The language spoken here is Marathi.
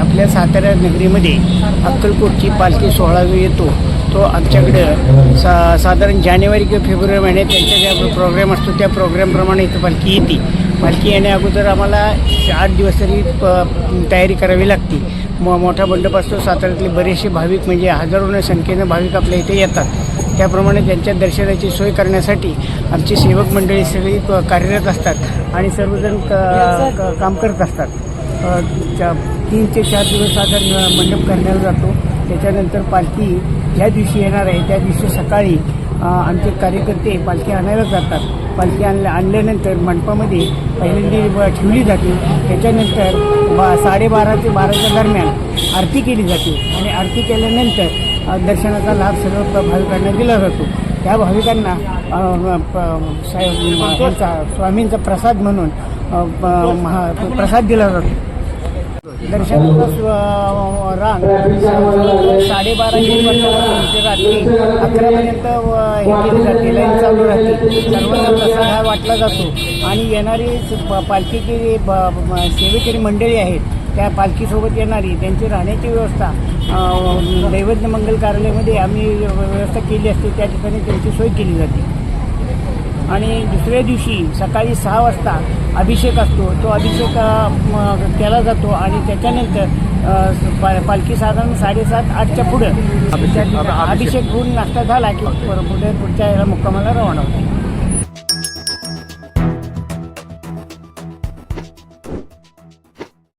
आपल्या सातारा नगरीमध्ये अक्कलकोटची पालखी सोहळा जो येतो. तो आमच्याकडं सा साधारण जानेवारी किंवा फेब्रुवारी महिन्यात त्यांचा ज्या प्रोग्राम असतो त्या प्रोग्रामप्रमाणे इथं पालखी येते. पालखी येण्या अगोदर आम्हाला आठ दिवस तरी प तयारी करावी लागते. मो मोठा मंडप असतो साताऱ्यातले बरेचसे भाविक म्हणजे हजारोनं संख्येनं भाविक आपल्या इथे येतात. त्याप्रमाणे त्यांच्या दर्शनाची सोय करण्यासाठी आमची सेवक मंडळी सगळी क- कार्यरत असतात आणि सर्वजण क- क- काम करत असतात. तीन ते चार दिवस साधारण मंडप करण्याला जातो त्याच्यानंतर पालखी ज्या दिवशी येणार आहे. त्या दिवशी सकाळी आमचे कार्यकर्ते पालखी आणायला जातात. पालखी आणल्या आणल्यानंतर मंडपामध्ये पहिल्यांदा ब- ठेवली जाते. त्याच्यानंतर बा साडेबारा ते बाराच्या दरम्यान आरती केली जाते. आणि आरती केल्यानंतर दर्शनाचा लाभ सर्व भाविकांना दिला जातो. त्या भाविकांना प- स्वामींचा प्रसाद म्हणून प- महा प्रसाद दिला जातो. दर्शनाचा स्व- रांग साडेबारा एक वाजता ते रात्री अकरापर्यंत व- हे केली जाते. लाईन चालू राहते. सर्वांना प्रसाद हा वाटला जातो. आणि येणारी प- पालखीची ब- सेवेकरी मंडळी आहेत त्या पालखीसोबत येणारी त्यांची राहण्याची व्यवस्था दैवज्ञ मंगल कार्यालयामध्ये आम्ही व्यवस्था केली असते. त्या ठिकाणी त्यांची सोय केली जाते. आणि दुसऱ्या दिवशी सकाळी सहा वाजता अभिषेक असतो. तो अभिषेक केला जातो आणि त्याच्यानंतर पा- पालखी साधारण साडेसात आठच्या पुढं अभिषेक होऊन नाश्ता झाला की पुढे पुढच्या याला मुक्कामाला रवाना होते.